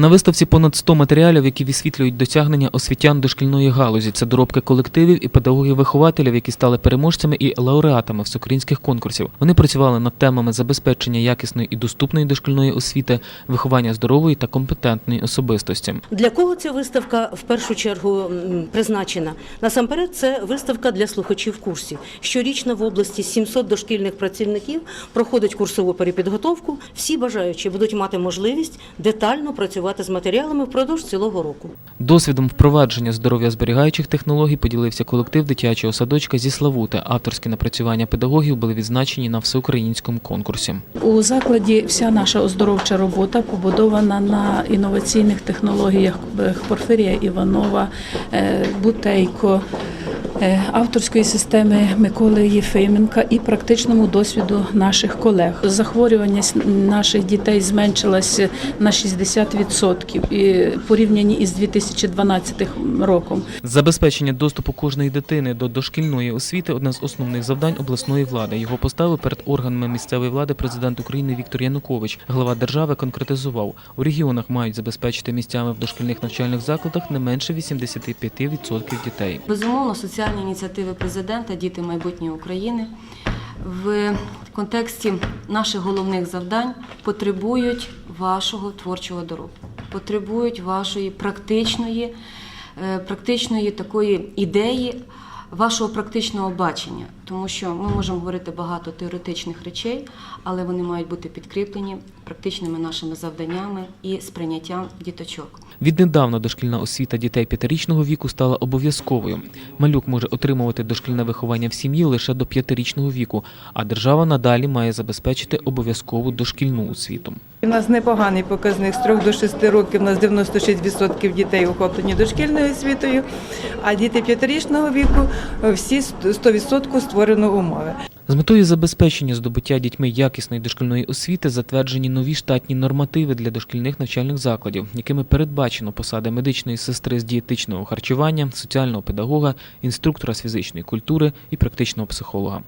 На виставці понад 100 матеріалів, які висвітлюють досягнення освітян дошкільної галузі. Це доробки колективів і педагогів-вихователів, які стали переможцями і лауреатами всеукраїнських конкурсів. Вони працювали над темами забезпечення якісної і доступної дошкільної освіти, виховання здорової та компетентної особистості. Для кого ця виставка в першу чергу призначена? Насамперед, це виставка для слухачів курсів. Щорічно в області 700 дошкільних працівників проходить курсову перепідготовку. Всі бажаючі будуть мати можливість детально працювати з матеріалами впродовж цілого року. Досвідом впровадження здоров'я зберігаючих технологій поділився колектив дитячого садочка зі Славути. Авторські напрацювання педагогів були відзначені на всеукраїнському конкурсі. У закладі вся наша оздоровча робота побудована на інноваційних технологіях е, Порфирія Іванова, е, Бутейко, авторської системи Миколи Єфименка і практичному досвіду наших колег. Захворюваність наших дітей зменшилася на 60% і порівняні із 2012 роком. Забезпечення доступу кожної дитини до дошкільної освіти одне з основних завдань обласної влади. Його поставив перед органами місцевої влади президент України Віктор Янукович. Глава держави конкретизував, у регіонах мають забезпечити місцями в дошкільних навчальних закладах не менше 85% дітей. Безумовно, соціальні ініціативи президента Діти майбутньої України в контексті наших головних завдань потребують вашого творчого доробку, потребують вашої практичної, е, практичної такої ідеї, вашого практичного бачення, тому що ми можемо говорити багато теоретичних речей, але вони мають бути підкріплені практичними нашими завданнями і сприйняттям діточок. Віднедавна дошкільна освіта дітей п'ятирічного віку стала обов'язковою. Малюк може отримувати дошкільне виховання в сім'ї лише до п'ятирічного віку, а держава надалі має забезпечити обов'язкову дошкільну освіту. У нас непоганий показник з 3 до 6 років. У нас 96% дітей охоплені дошкільною освітою, а діти п'ятирічного віку всі 100% створено умови. З метою забезпечення здобуття дітьми якісної дошкільної освіти затверджені нові штатні нормативи для дошкільних навчальних закладів, якими передбачено посади медичної сестри з дієтичного харчування, соціального педагога, інструктора з фізичної культури і практичного психолога.